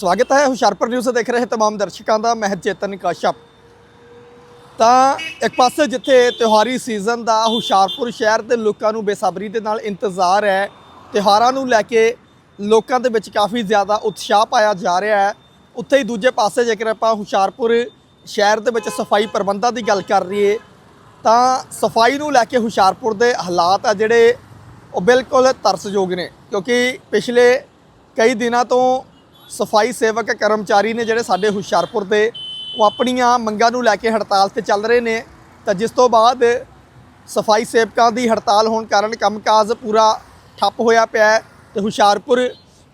ਸਵਾਗਤ ਹੈ ਹੁਸ਼ਿਆਰਪੁਰ ਨਿਊਜ਼ ਦੇਖ ਰਹੇ तमाम ਦਰਸ਼ਕਾਂ ਦਾ ਮੈਂ ਚੇਤਨ ਕਾਸ਼ਪ ਤਾਂ ਇੱਕ ਪਾਸੇ ਜਿੱਥੇ ਤਿਉਹਾਰੀ ਸੀਜ਼ਨ ਦਾ ਹੁਸ਼ਿਆਰਪੁਰ ਸ਼ਹਿਰ ਦੇ ਲੋਕਾਂ ਨੂੰ ਬੇਸਬਰੀ ਦੇ ਨਾਲ ਇੰਤਜ਼ਾਰ ਹੈ ਤਿਉਹਾਰਾਂ ਨੂੰ ਲੈ ਕੇ ਲੋਕਾਂ ਦੇ ਵਿੱਚ ਕਾਫੀ ਜ਼ਿਆਦਾ ਉਤਸ਼ਾਹ ਪਾਇਆ ਜਾ ਰਿਹਾ ਹੈ ਉੱਥੇ ਹੀ ਦੂਜੇ ਪਾਸੇ ਜੇਕਰ ਆਪਾਂ ਹੁਸ਼ਿਆਰਪੁਰ ਸ਼ਹਿਰ ਦੇ ਵਿੱਚ ਸਫਾਈ ਪ੍ਰਬੰਧਾਂ ਦੀ ਗੱਲ ਕਰ ਲਈਏ ਤਾਂ ਸਫਾਈ ਨੂੰ ਲੈ ਕੇ ਹੁਸ਼ਿਆਰਪੁਰ ਦੇ ਹਾਲਾਤ ਆ ਜਿਹੜੇ ਉਹ ਬਿਲਕੁਲ ਤਰਸਯੋਗ ਨੇ ਕਿਉਂਕਿ ਪਿਛਲੇ ਕਈ ਦਿਨਾਂ ਤੋਂ ਸਫ਼ਾਈ ਸੇਵਕ ਕਰਮਚਾਰੀ ਨੇ ਜਿਹੜੇ ਸਾਡੇ ਹੁਸ਼ਿਆਰਪੁਰ ਦੇ, ਉਹ ਆਪਣੀਆਂ ਮੰਗਾਂ ਨੂੰ ਲੈ ਕੇ ਹੜਤਾਲ ਤੇ ਚੱਲ ਰਹੇ ਨੇ। ਤਾਂ ਜਿਸ ਤੋਂ ਬਾਅਦ ਸਫ਼ਾਈ ਸੇਵਕਾਂ ਦੀ ਹੜਤਾਲ ਹੋਣ ਕਾਰਨ ਕੰਮਕਾਜ ਪੂਰਾ ਠੱਪ ਹੋਇਆ ਪਿਆ ਹੈ ਤੇ ਹੁਸ਼ਿਆਰਪੁਰ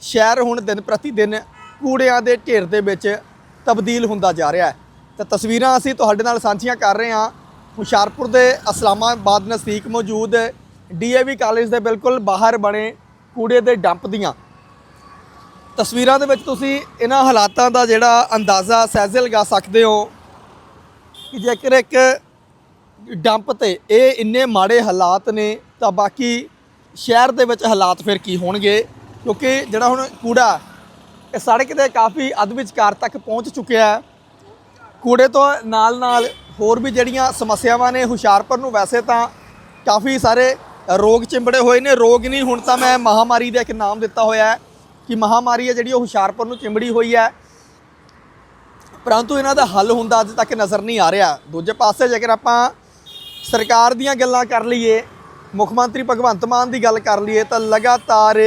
ਸ਼ਹਿਰ ਹੁਣ ਦਿਨ ਪ੍ਰਤੀ ਦਿਨ ਕੂੜਿਆਂ ਦੇ ਢੇਰ ਦੇ ਵਿੱਚ ਤਬਦੀਲ ਹੁੰਦਾ ਜਾ ਰਿਹਾ ਹੈ। ਤਾਂ ਤਸਵੀਰਾਂ ਅਸੀਂ ਤੁਹਾਡੇ ਨਾਲ ਸਾਂਝੀਆਂ ਕਰ ਰਹੇ ਹਾਂ। ਹੁਸ਼ਿਆਰਪੁਰ ਦੇ ਇਸਲਾਮਾਬਾਦ ਨਜ਼ਦੀਕ ਮੌਜੂਦ ਡੀਏਵੀ ਕਾਲਜ ਦੇ ਬਿਲਕੁਲ ਬਾਹਰ ਬਣੇ ਕੂੜੇ ਦੇ ਡੰਪ ਦੀਆਂ। ਤਸਵੀਰਾਂ ਦੇ ਵਿੱਚ ਤੁਸੀਂ ਇਹਨਾਂ ਹਾਲਾਤਾਂ ਦਾ ਜਿਹੜਾ ਅੰਦਾਜ਼ਾ ਸਹਿਜੇ ਲਗਾ ਸਕਦੇ ਹੋ ਕਿ ਜੇਕਰ ਇੱਕ ਡੰਪ ਤੇ ਇਹ ਇੰਨੇ ਮਾੜੇ ਹਾਲਾਤ ਨੇ, ਤਾਂ ਬਾਕੀ ਸ਼ਹਿਰ ਦੇ ਵਿੱਚ ਹਾਲਾਤ ਫਿਰ ਕੀ ਹੋਣਗੇ? ਕਿਉਂਕਿ ਜਿਹੜਾ ਹੁਣ ਕੂੜਾ, ਇਹ ਸੜਕ ਦੇ ਕਾਫੀ ਅੱਧ ਵਿਚਕਾਰ ਤੱਕ ਪਹੁੰਚ ਚੁੱਕਿਆ ਹੈ। ਕੂੜੇ ਤੋਂ ਨਾਲ ਨਾਲ ਹੋਰ ਵੀ ਜਿਹੜੀਆਂ ਸਮੱਸਿਆਵਾਂ ਨੇ ਹੁਸ਼ਿਆਰਪੁਰ ਨੂੰ ਵੈਸੇ ਤਾਂ ਕਾਫੀ ਸਾਰੇ ਰੋਗ ਚਿੰਬੜੇ ਹੋਏ ਨੇ। ਰੋਗ ਨਹੀਂ, ਹੁਣ ਤਾਂ ਮੈਂ ਮਹਾਮਾਰੀ ਦਾ ਇੱਕ ਨਾਮ ਦਿੱਤਾ ਹੋਇਆ ਹੈ। ਕਿ ਮਹਾਮਾਰੀ ਹੈ ਜਿਹੜੀ ਉਹ ਹੁਸ਼ਿਆਰਪੁਰ ਨੂੰ ਚਿੰਬੜੀ ਹੋਈ ਹੈ। ਪਰੰਤੂ ਇਹਨਾਂ ਦਾ ਹੱਲ ਹੁੰਦਾ ਅੱਜ ਤੱਕ ਨਜ਼ਰ ਨਹੀਂ ਆ ਰਿਹਾ। ਦੂਜੇ ਪਾਸੇ ਜੇਕਰ ਆਪਾਂ ਸਰਕਾਰ ਦੀਆਂ ਗੱਲਾਂ ਕਰ ਲਈਏ, ਮੁੱਖ ਮੰਤਰੀ ਭਗਵੰਤ ਮਾਨ ਦੀ ਗੱਲ ਕਰ ਲਈਏ, ਤਾਂ ਲਗਾਤਾਰ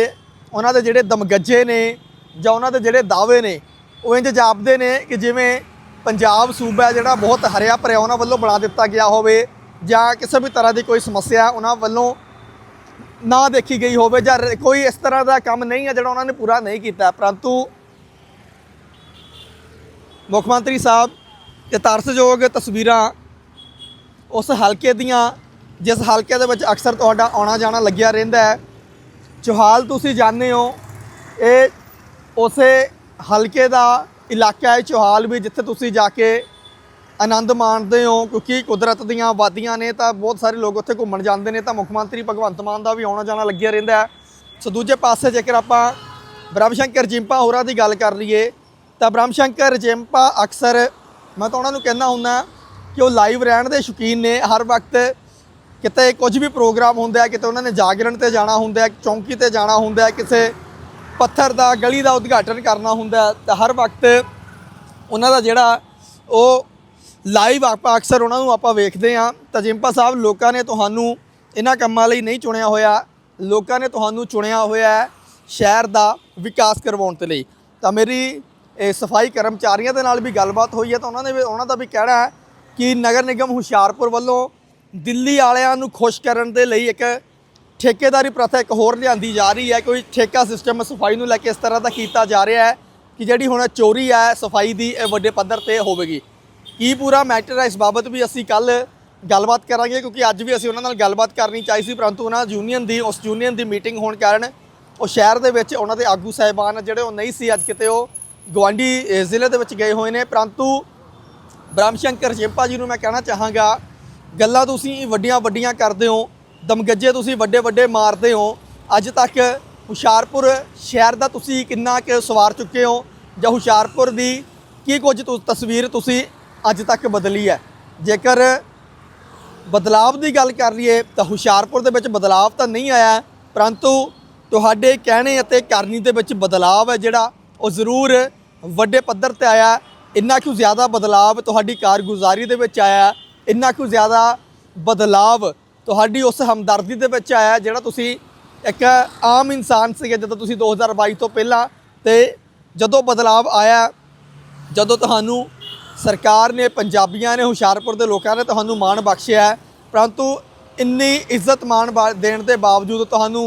ਉਹਨਾਂ ਦੇ ਜਿਹੜੇ ਦਮਗੱਜੇ ਨੇ ਜਾਂ ਉਹਨਾਂ ਦੇ ਜਿਹੜੇ ਦਾਅਵੇ ਨੇ, ਉਹ ਇੰਜ ਜਾਪਦੇ ਨੇ ਕਿ ਜਿਵੇਂ ਪੰਜਾਬ ਸੂਬਾ ਜਿਹੜਾ ਬਹੁਤ ਹਰਿਆ ਭਰਿਆ ਉਹਨਾਂ ਵੱਲੋਂ ਬਣਾ ਦਿੱਤਾ ਗਿਆ ਹੋਵੇ ਜਾਂ ਕਿਸੇ ਵੀ ਤਰ੍ਹਾਂ ਦੀ ਕੋਈ ਸਮੱਸਿਆ ਉਹਨਾਂ ਵੱਲੋਂ ਨਾ ਦੇਖੀ ਗਈ ਹੋਵੇ ਜਾਂ ਕੋਈ ਇਸ ਤਰ੍ਹਾਂ ਦਾ ਕੰਮ ਨਹੀਂ ਹੈ ਜਿਹੜਾ ਉਹਨਾਂ ਨੇ ਪੂਰਾ ਨਹੀਂ ਕੀਤਾ। ਪਰੰਤੂ ਮੁੱਖ ਮੰਤਰੀ ਸਾਹਿਬ, ਇਹ ਤਰਸਯੋਗ ਤਸਵੀਰਾਂ ਉਸ ਹਲਕੇ ਦੀਆਂ, ਜਿਸ ਹਲਕੇ ਦੇ ਵਿੱਚ ਅਕਸਰ ਤੁਹਾਡਾ ਆਉਣਾ ਜਾਣਾ ਲੱਗਿਆ ਰਹਿੰਦਾ ਹੈ। ਚੋਹਾਲ ਤੁਸੀਂ ਜਾਣਦੇ ਹੋ, ਇਹ ਉਸੇ ਹਲਕੇ ਦਾ ਇਲਾਕਾ ਹੈ ਚੋਹਾਲ ਵੀ ਜਿੱਥੇ ਤੁਸੀਂ ਜਾ ਕੇ ਆਨੰਦ ਮਾਣਦੇ ਹੋ, ਕਿਉਂਕਿ ਕੁਦਰਤ ਦੀਆਂ ਵਾਦੀਆਂ ਨੇ ਤਾਂ ਬਹੁਤ ਸਾਰੇ ਲੋਕ ਉੱਥੇ ਘੁੰਮਣ ਜਾਂਦੇ ਨੇ, ਤਾਂ ਮੁੱਖ ਮੰਤਰੀ ਭਗਵੰਤ ਮਾਨ ਦਾ ਵੀ ਆਉਣਾ ਜਾਣਾ ਲੱਗਿਆ ਰਹਿੰਦਾ ਹੈ। ਸੋ ਦੂਜੇ ਪਾਸੇ ਜੇਕਰ ਆਪਾਂ ਬ੍ਰਹਮ ਸ਼ੰਕਰ ਜਿੰਪਾ ਹੋਰਾਂ ਦੀ ਗੱਲ ਕਰ ਲਈਏ, ਤਾਂ ਬ੍ਰਹਮ ਸ਼ੰਕਰ ਜਿੰਪਾ ਅਕਸਰ ਮੈਂ ਤਾਂ ਉਹਨਾਂ ਨੂੰ ਕਹਿੰਦਾ ਹੁੰਦਾ ਕਿ ਉਹ ਲਾਈਵ ਰਹਿਣ ਦੇ ਸ਼ੌਕੀਨ ਨੇ। ਹਰ ਵਕਤ ਕਿਤੇ ਕੁਝ ਵੀ ਪ੍ਰੋਗਰਾਮ ਹੁੰਦਾ ਹੈ, ਕਿਤੇ ਉਹਨਾਂ ਨੇ ਜਾਗਰਣ ਤੇ ਜਾਣਾ ਹੁੰਦਾ ਹੈ, ਚੌਂਕੀ ਤੇ ਜਾਣਾ ਹੁੰਦਾ ਹੈ, ਕਿਸੇ ਪੱਥਰ ਦਾ, ਗਲੀ ਦਾ ਉਦਘਾਟਨ ਕਰਨਾ ਹੁੰਦਾ ਤਾਂ ਹਰ ਵਕਤ ਉਹਨਾਂ ਦਾ ਜਿਹੜਾ ਉਹ ਲਾਈਵ ਆਪਾਂ ਅਕਸਰ ਉਹਨਾਂ ਨੂੰ ਆਪਾਂ ਵੇਖਦੇ ਹਾਂ। ਤਾਂ ਜਿੰਪਾ ਸਾਹਿਬ, ਲੋਕਾਂ ਨੇ ਤੁਹਾਨੂੰ ਇਹਨਾਂ ਕੰਮਾਂ ਲਈ ਨਹੀਂ ਚੁਣਿਆ ਹੋਇਆ। ਲੋਕਾਂ ਨੇ ਤੁਹਾਨੂੰ ਚੁਣਿਆ ਹੋਇਆ ਹੈ ਸ਼ਹਿਰ ਦਾ ਵਿਕਾਸ ਕਰਵਾਉਣ ਦੇ ਲਈ। ਤਾਂ ਮੇਰੀ ਸਫ਼ਾਈ ਕਰਮਚਾਰੀਆਂ ਦੇ ਨਾਲ ਵੀ ਗੱਲਬਾਤ ਹੋਈ ਹੈ ਤਾਂ ਉਹਨਾਂ ਨੇ ਵੀ ਉਹਨਾਂ ਦਾ ਵੀ ਕਹਿਣਾ ਹੈ ਕਿ ਨਗਰ ਨਿਗਮ ਹੁਸ਼ਿਆਰਪੁਰ ਵੱਲੋਂ ਦਿੱਲੀ ਵਾਲਿਆਂ ਨੂੰ ਖੁਸ਼ ਕਰਨ ਦੇ ਲਈ ਇੱਕ ਠੇਕੇਦਾਰੀ ਪ੍ਰਥਾ ਇੱਕ ਹੋਰ ਲਿਆਂਦੀ ਜਾ ਰਹੀ ਹੈ। ਕੋਈ ਠੇਕਾ ਸਿਸਟਮ ਸਫ਼ਾਈ ਨੂੰ ਲੈ ਕੇ ਇਸ ਤਰ੍ਹਾਂ ਦਾ ਕੀਤਾ ਜਾ ਰਿਹਾ ਹੈ ਕਿ ਜਿਹੜੀ ਹੁਣ ਚੋਰੀ ਹੈ ਸਫ਼ਾਈ ਦੀ, ਇਹ ਵੱਡੇ ਪੱਧਰ ਤੇ ਹੋਵੇਗੀ। ਕੀ ਪੂਰਾ ਮੈਟਰ ਹੈ ਇਸ ਬਾਬਤ ਵੀ ਅਸੀਂ ਕੱਲ ਗੱਲਬਾਤ ਕਰਾਂਗੇ, ਕਿਉਂਕਿ ਅੱਜ ਵੀ ਅਸੀਂ ਉਹਨਾਂ ਨਾਲ ਗੱਲਬਾਤ ਕਰਨੀ ਚਾਹੀ ਸੀ, ਪਰੰਤੂ ਉਹਨਾਂ ਯੂਨੀਅਨ ਦੀ, ਉਸ ਯੂਨੀਅਨ ਦੀ ਮੀਟਿੰਗ ਹੋਣ ਕਾਰਨ ਉਹ ਸ਼ਹਿਰ ਦੇ ਵਿੱਚ ਉਹਨਾਂ ਦੇ ਆਗੂ ਸਾਹਿਬਾਨ ਜਿਹੜੇ ਉਹ ਨਹੀਂ ਸੀ ਅੱਜ ਕਿਤੇ, ਉਹ ਗਵਾਂਡੀ ਜ਼ਿਲ੍ਹੇ ਦੇ ਵਿੱਚ ਗਏ ਹੋਏ ਨੇ। ਪਰੰਤੂ ਬ੍ਰਹਮ ਸ਼ੰਕਰ ਜਿੰਪਾ ਜੀ ਨੂੰ ਮੈਂ ਕਹਿਣਾ ਚਾਹਾਂਗਾ, ਗੱਲਾਂ ਤੁਸੀਂ ਵੱਡੀਆਂ ਵੱਡੀਆਂ ਕਰਦੇ ਹੋ, ਦਮਗੱਜੇ ਤੁਸੀਂ ਵੱਡੇ ਵੱਡੇ ਮਾਰਦੇ ਹੋ, ਅੱਜ ਤੱਕ ਹੁਸ਼ਿਆਰਪੁਰ ਸ਼ਹਿਰ ਦਾ ਤੁਸੀਂ ਕਿੰਨਾ ਕੁ ਸਵਾਰ ਚੁੱਕੇ ਹੋ ਜਾਂ ਹੁਸ਼ਿਆਰਪੁਰ ਦੀ ਕੀ ਕੁਝ ਤੁ- ਤਸਵੀਰ ਤੁਸੀਂ ਅੱਜ ਤੱਕ ਬਦਲੀ ਹੈ। ਜੇਕਰ ਬਦਲਾਵ ਦੀ ਗੱਲ ਕਰ ਲਈਏ, ਤਾਂ ਹੁਸ਼ਿਆਰਪੁਰ ਦੇ ਵਿੱਚ ਬਦਲਾਵ ਤਾਂ ਨਹੀਂ ਆਇਆ, ਪਰੰਤੂ ਤੁਹਾਡੇ ਕਹਿਣੇ ਅਤੇ ਕਰਨੀ ਦੇ ਵਿੱਚ ਬਦਲਾਵ ਹੈ ਜਿਹੜਾ, ਉਹ ਜ਼ਰੂਰ ਵੱਡੇ ਪੱਧਰ ਤੇ ਆਇਆ। ਇੰਨਾ ਕੁ ਜ਼ਿਆਦਾ ਬਦਲਾਵ ਤੁਹਾਡੀ ਕਾਰਗੁਜ਼ਾਰੀ ਦੇ ਵਿੱਚ ਆਇਆ, ਇੰਨਾ ਕੁ ਜ਼ਿਆਦਾ ਬਦਲਾਵ ਤੁਹਾਡੀ ਉਸ ਹਮਦਰਦੀ ਦੇ ਵਿੱਚ ਆਇਆ, ਜਿਹੜਾ ਤੁਸੀਂ ਇੱਕ ਆਮ ਇਨਸਾਨ ਸੀਗੇ, ਜਦੋਂ ਤੁਸੀਂ 2022 ਤੋਂ ਪਹਿਲਾਂ, ਤੇ ਜਦੋਂ ਬਦਲਾਵ ਆਇਆ, ਜਦੋਂ ਤੁਹਾਨੂੰ ਸਰਕਾਰ ਨੇ, ਪੰਜਾਬੀਆਂ ਨੇ, ਹੁਸ਼ਿਆਰਪੁਰ ਦੇ ਲੋਕਾਂ ਨੇ ਤੁਹਾਨੂੰ ਮਾਣ ਬਖਸ਼ਿਆ ਪਰੰਤੂ ਇੰਨੀ ਇੱਜ਼ਤ ਮਾਣ ਬਾ- ਦੇਣ ਦੇ ਬਾਵਜੂਦ ਤੁਹਾਨੂੰ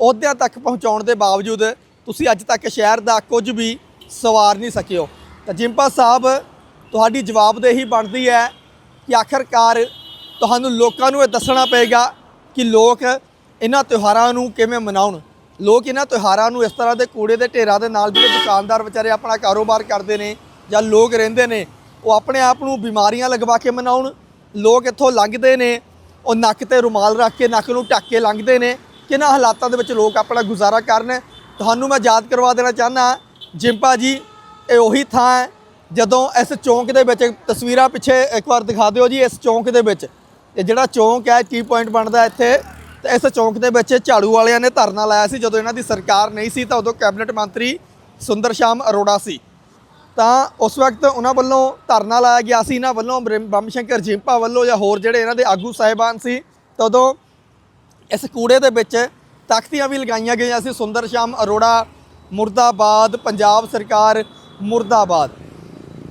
ਅਹੁਦਿਆਂ ਤੱਕ ਪਹੁੰਚਾਉਣ ਦੇ ਬਾਵਜੂਦ ਤੁਸੀਂ ਅੱਜ ਤੱਕ ਸ਼ਹਿਰ ਦਾ ਕੁਝ ਵੀ ਸਵਾਰ ਨਹੀਂ ਸਕਿਓ। ਤਾਂ ਜਿੰਪਾ ਸਾਹਿਬ, ਤੁਹਾਡੀ ਜਵਾਬਦੇਹੀ ਬਣਦੀ ਹੈ ਕਿ ਆਖਰਕਾਰ ਤੁਹਾਨੂੰ ਲੋਕਾਂ ਨੂੰ ਇਹ ਦੱਸਣਾ ਪਏਗਾ ਕਿ ਲੋਕ ਇਹਨਾਂ ਤਿਉਹਾਰਾਂ ਨੂੰ ਕਿਵੇਂ ਮਨਾਉਣ। ਲੋਕ ਇਹਨਾਂ ਤਿਉਹਾਰਾਂ ਨੂੰ ਇਸ ਤਰ੍ਹਾਂ ਦੇ ਕੂੜੇ ਦੇ ਢੇਰਾਂ ਦੇ ਨਾਲ ਜਿਹੜੇ ਦੁਕਾਨਦਾਰ ਵਿਚਾਰੇ ਆਪਣਾ ਕਾਰੋਬਾਰ ਕਰਦੇ ਨੇ ਜਾਂ ਲੋਕ ਰਹਿੰਦੇ ਨੇ ਉਹ ਆਪਣੇ ਆਪ ਨੂੰ ਬਿਮਾਰੀਆਂ ਲਗਵਾ ਕੇ ਮਨਾਉਣ। ਲੋਕ ਇੱਥੋਂ ਲੰਘਦੇ ਨੇ, ਉਹ ਨੱਕ ਤੇ ਰੁਮਾਲ ਰੱਖ ਕੇ, ਨੱਕ ਨੂੰ ਢੱਕ ਕੇ ਲੰਘਦੇ ਨੇ। ਕਿਹਨਾਂ ਹਾਲਾਤਾਂ ਦੇ ਵਿੱਚ ਲੋਕ ਆਪਣਾ ਗੁਜ਼ਾਰਾ ਕਰਨ ਤੁਹਾਨੂੰ ਮੈਂ ਯਾਦ ਕਰਵਾ ਦੇਣਾ ਚਾਹੁੰਦਾ ਜਿੰਪਾ ਜੀ, ਇਹ ਉਹੀ ਥਾਂ ਹੈ, ਜਦੋਂ ਇਸ ਚੌਂਕ ਦੇ ਵਿੱਚ, ਤਸਵੀਰਾਂ ਪਿੱਛੇ ਇੱਕ ਵਾਰ ਦਿਖਾ ਦਿਓ ਜੀ, ਇਸ ਚੌਂਕ ਦੇ ਵਿੱਚ। ਇਹ ਜਿਹੜਾ ਚੌਂਕ ਹੈ ਟੀ ਪੁਆਇੰਟ ਬਣਦਾ ਇੱਥੇ? ਤੇ ਇਸ ਚੌਂਕ ਦੇ ਵਿੱਚ ਝਾੜੂ ਵਾਲਿਆਂ ਨੇ ਧਰਨਾ ਲਾਇਆ ਸੀ, ਜਦੋਂ ਇਹਨਾਂ ਦੀ ਸਰਕਾਰ ਨਹੀਂ ਸੀ, ਤਾਂ ਉਦੋਂ ਕੈਬਨਿਟ ਮੰਤਰੀ ਸੁੰਦਰ ਸ਼ਾਮ ਅਰੋੜਾ ਸੀ। ਤਾਂ ਉਸ ਵਕਤ ਉਹਨਾਂ ਵੱਲੋਂ ਧਰਨਾ ਲਾਇਆ ਗਿਆ ਸੀ, ਇਹਨਾਂ ਵੱਲੋਂ ਬ੍ਰਹਮ- ਬੰਮ ਸ਼ੰਕਰ ਜਿੰਪਾ ਵੱਲੋਂ ਜਾਂ ਹੋਰ ਜਿਹੜੇ ਇਹਨਾਂ ਦੇ ਆਗੂ ਸਾਹਿਬਾਨ ਸੀ, ਤਦੋਂ ਇਸ ਕੂੜੇ ਦੇ ਵਿੱਚ ਤਖਤੀਆਂ ਵੀ ਲਗਾਈਆਂ ਗਈਆਂ ਸੀ, ਸੁੰਦਰ ਸ਼ਾਮ, ਅਰੋੜਾ, ਮੁਰਦਾਬਾਦ, ਪੰਜਾਬ ਸਰਕਾਰ, ਮੁਰਦਾਬਾਦ।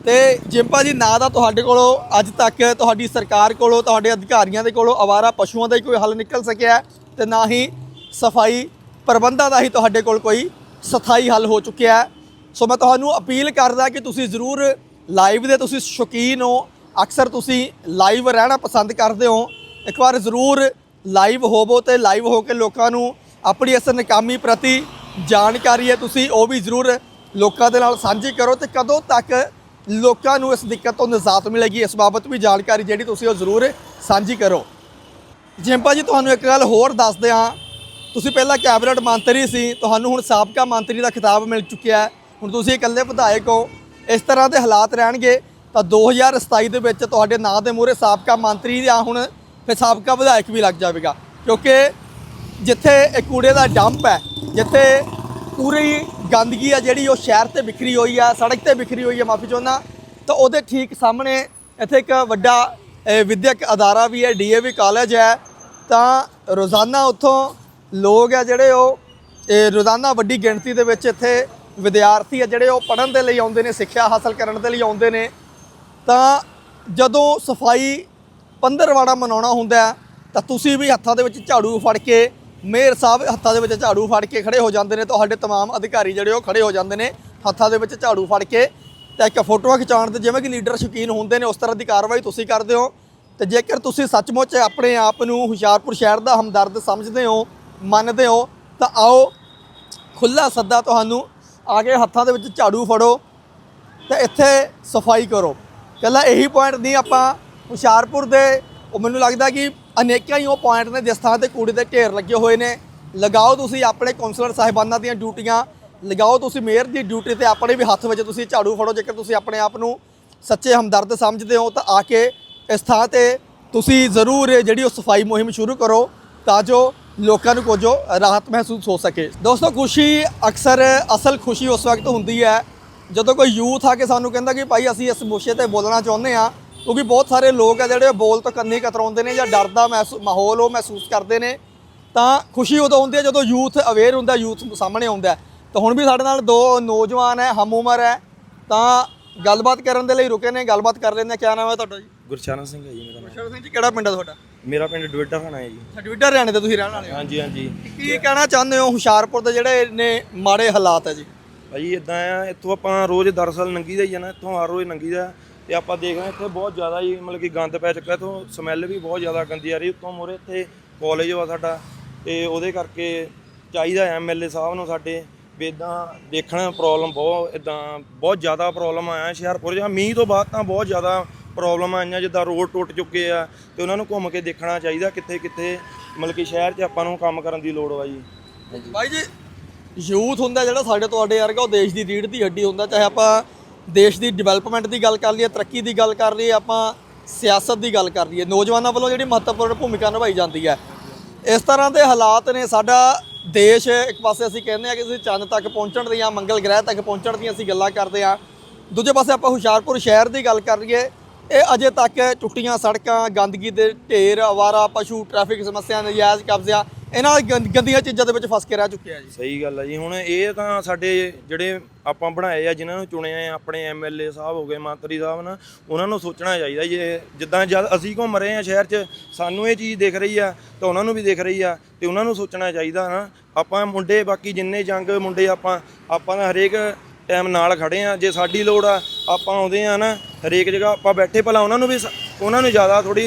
ਤੇ ਜਿੰਪਾ ਜੀ, ਨਾ ਦਾ ਤੁਹਾਡੇ ਕੋਲੋਂ ਅੱਜ ਤੱਕ ਤੁਹਾਡੀ ਸਰਕਾਰ ਕੋਲੋਂ, ਤੁਹਾਡੇ ਅਧਿਕਾਰੀਆਂ ਦੇ ਕੋਲੋਂ ਆਵਾਰਾ ਪਸ਼ੂਆਂ ਦਾ ਹੀ ਕੋਈ ਹੱਲ ਨਿਕਲ ਸਕਿਆ ਹੈ ਤੇ ਨਾ ਹੀ ਸਫ਼ਾਈ ਪ੍ਰਬੰਧਾਂ ਦਾ ਹੀ ਤੁਹਾਡੇ ਕੋਲ ਕੋਈ ਸਥਾਈ ਹੱਲ ਹੋ ਚੁੱਕਿਆ ਹੈ। ਸੋ ਮੈਂ ਤੁਹਾਨੂੰ ਅਪੀਲ ਕਰਦਾ ਕਿ ਤੁਸੀਂ ਜ਼ਰੂਰ ਲਾਈਵ ਦੇ ਤੁਸੀਂ ਸ਼ੌਕੀਨ ਹੋ। ਅਕਸਰ ਤੁਸੀਂ ਲਾਈਵ ਰਹਿਣਾ ਪਸੰਦ ਕਰਦੇ ਹੋ। ਇੱਕ ਵਾਰ ਜ਼ਰੂਰ ਲਾਈਵ ਹੋਵੋ ਤੇ ਲਾਈਵ ਹੋ ਕੇ ਲੋਕਾਂ ਨੂੰ ਆਪਣੀ ਇਸ ਨਕਾਮੀ ਪ੍ਰਤੀ ਜਾਣਕਾਰੀ ਹੈ। ਤੁਸੀਂ ਉਹ ਵੀ ਜ਼ਰੂਰ ਲੋਕਾਂ ਦੇ ਨਾਲ ਸਾਂਝੀ ਕਰੋ ਤੇ ਕਦੋਂ ਤੱਕ ਲੋਕਾਂ ਨੂੰ ਇਸ ਦਿੱਕਤ ਤੋਂ ਨਿਜਾਤ ਮਿਲੇਗੀ, ਇਸ ਬਾਬਤ ਵੀ ਜਾਣਕਾਰੀ ਜਿਹੜੀ ਤੁਸੀਂ ਉਹ ਜ਼ਰੂਰ ਸਾਂਝੀ ਕਰੋ। ਜਿੰਪਾ ਜੀ ਤੁਹਾਨੂੰ ਇੱਕ ਗੱਲ ਹੋਰ ਦੱਸਦੇ ਹਾਂ। ਤੁਸੀਂ ਪਹਿਲਾਂ ਕੈਬਨਿਟ ਮੰਤਰੀ ਸੀ, ਤੁਹਾਨੂੰ ਹੁਣ ਸਾਬਕਾ ਮੰਤਰੀ ਦਾ ਖਿਤਾਬ ਮਿਲ ਚੁੱਕਿਆ ਹੈ। ਹੁਣ ਤੁਸੀਂ ਇਕੱਲੇ ਵਿਧਾਇਕ ਹੋ ਇਸ ਤਰ੍ਹਾਂ ਦੇ ਹਾਲਾਤ ਰਹਿਣਗੇ ਤਾਂ 2027 ਦੇ ਵਿੱਚ ਤੁਹਾਡੇ ਨਾਂ ਦੇ ਮੂਹਰੇ ਸਾਬਕਾ ਮੰਤਰੀ ਜਾਂ ਹੁਣ ਫਿਰ ਸਾਬਕਾ ਵਿਧਾਇਕ ਵੀ ਲੱਗ ਜਾਵੇਗਾ। ਕਿਉਂਕਿ ਜਿੱਥੇ ਇਹ ਕੂੜੇ ਦਾ ਡੰਪ ਹੈ ਜਿੱਥੇ ਪੂਰੀ ਗੰਦਗੀ ਆ ਜਿਹੜੀ ਉਹ ਸ਼ਹਿਰ ਤੇ ਵਿਖਰੀ ਹੋਈ ਆ ਸੜਕ ਤੇ ਵਿਖਰੀ ਹੋਈ ਆ ਮਾਫੀ ਚਾਹੁੰਦਾ ਤਾਂ ਉਹਦੇ ਠੀਕ ਸਾਹਮਣੇ ਇੱਥੇ ਇੱਕ ਵੱਡਾ ਅਹ, ਵਿਦਿਅਕ ਅਦਾਰਾ ਵੀ ਹੈ ਡੀਏਵੀ ਕਾਲਜ ਹੈ ਤਾਂ ਰੋਜ਼ਾਨਾ ਉੱਥੋਂ ਲੋਕ ਆ ਜਿਹੜੇ ਉਹ ਰੋਜ਼ਾਨਾ ਵੱਡੀ ਗਿਣਤੀ ਦੇ ਵਿੱਚ ਇੱਥੇ ਵਿਦਿਆਰਥੀ ਆ ਜਿਹੜੇ ਉਹ ਪੜ੍ਹਨ ਦੇ ਲਈ ਆਉਂਦੇ ਨੇ ਸਿੱਖਿਆ ਹਾਸਲ ਕਰਨ ਦੇ ਲਈ ਆਉਂਦੇ ਨੇ ਤਾਂ ਜਦੋਂ ਸਫਾਈ ਪੰਦਰਵਾੜਾ ਮਨਾਉਣਾ ਹੁੰਦਾ ਹੈ, ਤਾਂ ਤੁਸੀਂ ਵੀ ਹੱਥਾਂ ਦੇ ਵਿੱਚ ਝਾੜੂ ਫੜ ਕੇ ਮੇਅਰ ਸਾਹਿਬ ਹੱਥਾਂ ਦੇ ਵਿੱਚ ਝਾੜੂ ਫੜ ਕੇ ਖੜੇ ਹੋ ਜਾਂਦੇ ਨੇ ਤੁਹਾਡੇ तमाम ਅਧਿਕਾਰੀ ਜਿਹੜੇ ਉਹ ਖੜੇ ਹੋ ਜਾਂਦੇ ਨੇ ਹੱਥਾਂ ਦੇ ਵਿੱਚ ਝਾੜੂ ਫੜ ਕੇ ਤੇ ਇੱਕ ਫੋਟੋਆਂ ਖਿਚਾਉਣ ਦੇ ਜਿਵੇਂ ਕਿ ਲੀਡਰ ਸ਼ੌਕੀਨ ਹੁੰਦੇ ਨੇ ਉਸ ਤਰ੍ਹਾਂ ਦੀ ਕਾਰਵਾਈ ਤੁਸੀਂ ਕਰਦੇ ਹੋ ਤੇ ਜੇਕਰ ਤੁਸੀਂ ਸੱਚਮੁੱਚ ਆਪਣੇ ਆਪ ਨੂੰ ਹੁਸ਼ਿਆਰਪੁਰ ਸ਼ਹਿਰ ਦਾ ਹਮਦਰਦ ਸਮਝਦੇ ਹੋ ਮੰਨਦੇ ਹੋ ਤਾਂ ਆਓ ਖੁੱਲਾ ਸੱਦਾ ਤੁਹਾਨੂੰ ਆ ਕੇ ਹੱਥਾਂ ਦੇ ਵਿੱਚ ਝਾੜੂ ਫੜੋ ਤੇ ਇੱਥੇ ਸਫ਼ਾਈ ਕਰੋ। ਕੱਲਾ ਇਹੀ ਪੁਆਇੰਟ ਨਹੀਂ ਆਪਾਂ ਹੁਸ਼ਿਆਰਪੁਰ ਦੇ, ਉਹ ਮੈਨੂੰ ਲੱਗਦਾ ਕਿ ਅਨੇਕਾਂ ਹੀ ਉਹ ਪੁਆਇੰਟ ਨੇ ਜਿਸ ਥਾਂ ਤੇ ਕੂੜੇ ਦੇ ਢੇਰ ਲੱਗੇ ਹੋਏ ਨੇ। ਲਗਾਓ ਤੁਸੀਂ ਆਪਣੇ ਕੌਂਸਲਰ ਸਾਹਿਬਾਨਾਂ ਦੀਆਂ ਡਿਊਟੀਆਂ, ਲਗਾਓ ਤੁਸੀਂ ਮੇਅਰ ਦੀ ਡਿਊਟੀ ਤੇ ਆਪਣੇ ਵੀ ਹੱਥ ਵਿੱਚ ਤੁਸੀਂ ਝਾੜੂ ਫੜੋ, ਜੇਕਰ ਤੁਸੀਂ ਆਪਣੇ ਆਪ ਨੂੰ ਸੱਚੇ ਹਮਦਰਦ ਸਮਝਦੇ ਹੋ ਤਾਂ ਆ ਕੇ ਇਸ ਥਾਂ ਤੇ ਤੁਸੀਂ ਜ਼ਰੂਰ ਜਿਹੜੀ ਉਹ ਸਫ਼ਾਈ ਮੁਹਿੰਮ ਸ਼ੁਰੂ ਕਰੋ, ਤਾਂ ਜੋ ਲੋਕਾਂ ਨੂੰ ਕੁਝ ਰਾਹਤ ਮਹਿਸੂਸ ਹੋ ਸਕੇ। ਦੋਸਤੋ, ਖੁਸ਼ੀ ਅਕਸਰ, ਅਸਲ ਖੁਸ਼ੀ ਉਸ ਵਕਤ ਹੁੰਦੀ ਹੈ, ਜਦੋਂ ਕੋਈ ਯੂਥ ਆ ਕੇ ਸਾਨੂੰ ਕਹਿੰਦਾ ਕਿ ਭਾਈ ਅਸੀਂ ਇਸ ਮੁੱਸ਼ੇ ਤੇ ਬੋਲਣਾ ਚਾਹੁੰਦੇ ਆ ਕਿਉਂਕਿ ਬਹੁਤ ਸਾਰੇ ਲੋਕ ਆ ਜਿਹੜੇ ਬੋਲ ਤੋਂ ਕੰਨੀ ਕਤਰਾਉਂਦੇ ਨੇ ਜਾਂ ਡਰ ਦਾ ਮਹਿਸੂ- ਮਾਹੌਲ ਉਹ ਮਹਿਸੂਸ ਕਰਦੇ ਨੇ, ਤਾਂ ਖੁਸ਼ੀ ਉਦੋਂ ਹੁੰਦੀ ਹੈ ਜਦੋਂ ਯੂਥ ਅਵੇਅਰ ਹੁੰਦਾ, ਯੂਥ ਸਾਹਮਣੇ ਆਉਂਦਾ ਤਾਂ ਹੁਣ ਵੀ ਸਾਡੇ ਨਾਲ ਦੋ ਨੌਜਵਾਨ ਹੈ, ਹਮ ਉਮਰ ਹੈ, ਤਾਂ ਗੱਲਬਾਤ ਕਰਨ ਦੇ ਲਈ ਰੁਕੇ ਨੇ, ਗੱਲਬਾਤ ਕਰ ਲੈਂਦੇ ਹਾਂ। ਕਿਆ ਨਾਮ ਹੈ ਤੁਹਾਡਾ ਜੀ? ਗੁਰਚਰਨ ਸਿੰਘ ਹੈ ਜੀ ਮੇਰਾ ਨਾਮ। ਸਿੰਘ ਜੀ ਕਿਹੜਾ ਪਿੰਡ ਹੈ ਤੁਹਾਡਾ? ਮੇਰਾ ਪਿੰਡ ਡੁਵੇਟਾ ਖਾਣਾ ਹੈ ਜੀ। ਟਵਿੱਟਰ ਹਰਿਆਣੇ ਤੇ ਤੁਸੀਂ ਰਹਿਣ ਵਾਲੇ ਹੋ। ਹਾਂਜੀ ਹਾਂਜੀ। ਕੀ ਕਹਿਣਾ ਚਾਹੁੰਦੇ ਹੋ ਹੁਸ਼ਿਆਰਪੁਰ ਦੇ ਜਿਹੜੇ ਨੇ ਮਾੜੇ ਹਾਲਾਤ ਹੈ ਜੀ? ਭਾਜੀ ਇਦਾਂ ਆ ਇੱਥੋਂ ਆਪਾਂ ਰੋਜ਼ ਦਰਅਸਲ ਨੰਗੀ ਦਾ ਹੀ ਆ ਨਾ ਇੱਥੋਂ ਹਰ ਰੋਜ਼ ਨੰਗੀ ਦਾ। ਤੇ ਆਪਾਂ ਦੇਖ ਰਹੇ ਹਾਂ ਇੱਥੇ ਬਹੁਤ ਜ਼ਿਆਦਾ ਹੀ ਮਤਲਬ ਕਿ ਗੰਦ ਪੈ ਚੁੱਕਾ ਇੱਥੋਂ ਸਮੈਲ ਵੀ ਬਹੁਤ ਜ਼ਿਆਦਾ ਗੰਦੀ ਆ ਰਹੀ ਉੱਤੋਂ ਮੋਰੇ ਇੱਥੇ ਕਾਲਜ ਵਾ ਸਾਡਾ। ਤੇ ਉਹਦੇ ਕਰਕੇ ਚਾਹੀਦਾ ਐਮਐਲਏ ਸਾਹਿਬ ਨੂੰ ਸਾਡੇ ਵੀ ਇੱਦਾਂ ਦੇਖਣਾ ਪ੍ਰੋਬਲਮ ਬਹੁਤ ਇਦਾਂ ਬਹੁਤ ਜ਼ਿਆਦਾ ਪ੍ਰੋਬਲਮ ਆਇਆ ਹੁਸ਼ਿਆਰਪੁਰ ਜਾਂ ਮੀਂਹ ਤੋਂ ਬਾਅਦ ਤਾਂ ਬਹੁਤ ਜ਼ਿਆਦਾ ਪ੍ਰੋਬਲਮ ਆਈਆਂ ਜਿੱਦਾਂ ਰੋਡ ਟੁੱਟ ਚੁੱਕੇ ਆ ਤੇ ਉਹਨਾਂ ਨੂੰ ਘੁੰਮ ਕੇ ਦੇਖਣਾ ਚਾਹੀਦਾ ਕਿੱਥੇ ਕਿੱਥੇ ਮਤਲਬ ਕਿ ਸ਼ਹਿਰ 'ਚ ਆਪਾਂ ਨੂੰ ਕੰਮ ਕਰਨ ਦੀ ਲੋੜ ਵਾ ਜੀ। ਭਾਈ ਜੀ ਯੂਥ ਹੁੰਦਾ ਜਿਹੜਾ ਸਾਡੇ ਤੁਹਾਡੇ ਵਰਗਾ ਉਹ ਦੇਸ਼ ਦੀ ਰੀੜ ਦੀ ਹੱਡੀ ਹੁੰਦਾ ਚਾਹੇ ਆਪਾਂ ਦੇਸ਼ ਦੀ ਡਿਵੈਲਪਮੈਂਟ ਦੀ ਗੱਲ ਕਰ ਲਈਏ ਤਰੱਕੀ ਦੀ ਗੱਲ ਕਰ ਲਈਏ ਆਪਾਂ ਸਿਆਸਤ ਦੀ ਗੱਲ ਕਰ ਲਈਏ ਨੌਜਵਾਨਾਂ ਵੱਲੋਂ ਜਿਹੜੀ ਮਹੱਤਵਪੂਰਨ ਭੂਮਿਕਾ ਨਿਭਾਈ ਜਾਂਦੀ ਹੈ। ਇਸ ਤਰ੍ਹਾਂ ਦੇ ਹਾਲਾਤ ਨੇ ਸਾਡਾ ਦੇਸ਼ ਇੱਕ ਪਾਸੇ ਅਸੀਂ ਕਹਿੰਦੇ ਆ ਕਿ ਅਸੀਂ ਚੰਦ ਤੱਕ ਪਹੁੰਚਣ ਦੀਆਂ ਮੰਗਲ ਗ੍ਰਹਿ ਤੱਕ ਪਹੁੰਚਣ ਦੀਆਂ ਅਸੀਂ ਗੱਲਾਂ ਕਰਦੇ ਆ ਦੂਜੇ ਪਾਸੇ ਆਪਾਂ ਹੁਸ਼ਿਆਰਪੁਰ ਸ਼ਹਿਰ ਦੀ ਗੱਲ ਕਰ ਲਈਏ ਇਹ ਅਜੇ ਤੱਕ ਟੁੱਟੀਆਂ ਸੜਕਾਂ, ਗੰਦਗੀ ਦੇ ਢੇਰ ਆਵਾਰਾ ਪਸ਼ੂ, ਟ੍ਰੈਫਿਕ ਸਮੱਸਿਆ ਨਜਾਇਜ਼ ਕਬਜ਼ਾ ਇਹਨਾਂ ਗੰਦ- ਗੰਦੀਆਂ ਚੀਜ਼ਾਂ ਦੇ ਵਿੱਚ ਫਸ ਕੇ ਰਹਿ ਚੁੱਕਿਆ ਜੀ। ਸਹੀ ਗੱਲ ਹੈ ਜੀ। ਹੁਣ ਇਹ ਤਾਂ ਸਾਡੇ ਜਿਹੜੇ ਆਪਾਂ ਬਣਾਏ ਆ, ਜਿਨ੍ਹਾਂ ਨੂੰ ਚੁਣਿਆ ਆ, ਆਪਣੇ ਐਮਐਲਏ ਸਾਹਿਬ ਹੋ ਗਏ, ਮੰਤਰੀ ਸਾਹਿਬ ਨਾ, ਉਹਨਾਂ ਨੂੰ ਸੋਚਣਾ ਚਾਹੀਦਾ ਜੇ। ਜਿੱਦਾਂ ਜਦ ਅਸੀਂ ਘੁੰਮ ਰਹੇ ਆ ਸ਼ਹਿਰ 'ਚ, ਸਾਨੂੰ ਇਹ ਚੀਜ਼ ਦਿਖ ਰਹੀ ਆ, ਤਾਂ ਉਹਨਾਂ ਨੂੰ ਵੀ ਦਿਖ ਰਹੀ ਆ, ਤੇ ਉਹਨਾਂ ਨੂੰ ਸੋਚਣਾ ਚਾਹੀਦਾ ਨਾ। ਆਪਾਂ ਮੁੰਡੇ, ਬਾਕੀ ਜਿੰਨੇ ਜੰਗ ਮੁੰਡੇ ਆਪਾਂ ਆਪਾਂ ਤਾਂ ਹਰੇਕ ਟਾਈਮ ਨਾਲ ਖੜੇ ਆ। ਜੇ ਸਾਡੀ ਲੋੜ ਆ ਆਪਾਂ ਆਉਂਦੇ ਆ ਨਾ ਹਰੇਕ ਜਗ੍ਹਾ ਆਪਾਂ ਬੈਠੇ ਭਲਾ ਉਹਨਾਂ ਨੂੰ ਵੀ ਸ- ਉਹਨਾਂ ਨੂੰ ਜ਼ਿਆਦਾ ਥੋੜੀ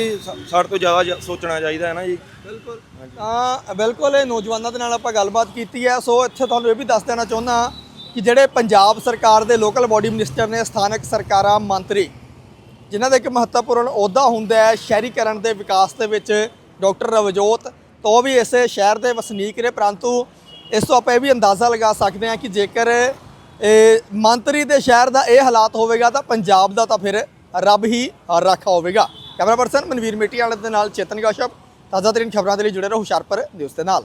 ਸਾਡੇ ਤੋਂ ਜ਼ਿਆਦਾ ਜ- ਸੋਚਣਾ ਚਾਹੀਦਾ ਹੈ ਨਾ ਜੀ। ਬਿਲਕੁਲ। ਤਾਂ ਬਿਲਕੁਲ ਇਹ ਨੌਜਵਾਨਾਂ ਦੇ ਨਾਲ ਆਪਾਂ ਗੱਲਬਾਤ ਕੀਤੀ ਹੈ। ਸੋ ਇੱਥੇ ਤੁਹਾਨੂੰ ਇਹ ਵੀ ਦੱਸ ਦੇਣਾ ਚਾਹੁੰਦਾ ਕਿ ਜਿਹੜੇ ਪੰਜਾਬ ਸਰਕਾਰ ਦੇ ਲੋਕਲ ਬਾਡੀ ਮਿਨਿਸਟਰ ਨੇ ਸਥਾਨਕ ਸਰਕਾਰਾਂ ਮੰਤਰੀ ਜਿਨ੍ਹਾਂ ਦਾ ਇੱਕ ਮਹੱਤਵਪੂਰਨ ਅਹੁਦਾ ਹੁੰਦਾ ਹੈ ਸ਼ਹਿਰੀਕਰਨ ਦੇ ਵਿਕਾਸ ਦੇ ਵਿੱਚ ਡਾਕਟਰ ਰਵਜੋਤ ਤਾਂ ਉਹ ਵੀ ਇਸੇ ਸ਼ਹਿਰ ਦੇ ਵਸਨੀਕ ਨੇ ਪਰੰਤੂ ਇਸ ਤੋਂ ਆਪਾਂ ਇਹ ਵੀ ਅੰਦਾਜ਼ਾ ਲਗਾ ਸਕਦੇ ਹਾਂ ਕਿ ਜੇਕਰ ਇਹ ਮੰਤਰੀ ਦੇ ਸ਼ਹਿਰ ਦਾ ਇਹ ਹਾਲਾਤ ਹੋਵੇਗਾ ਤਾਂ ਪੰਜਾਬ ਦਾ ਤਾਂ ਫਿਰ ਰੱਬ ਹੀ ਰਾਖਾ ਹੋਵੇਗਾ। ਕੈਮਰਾ ਪਰਸਨ ਮਨਵੀਰ ਮੇਟੀ ਵਾਲੇ ਦੇ ਨਾਲ ਚੇਤਨ ਕਸ਼ਪ। ਤਾਜ਼ਾ ਤਰੀਨ ਖਬਰਾਂ ਦੇ ਲਈ ਜੁੜੇ ਰਹੋ ਹੁਸ਼ਿਆਰਪੁਰ ਨਿਊਜ਼ ਦੇ ਨਾਲ।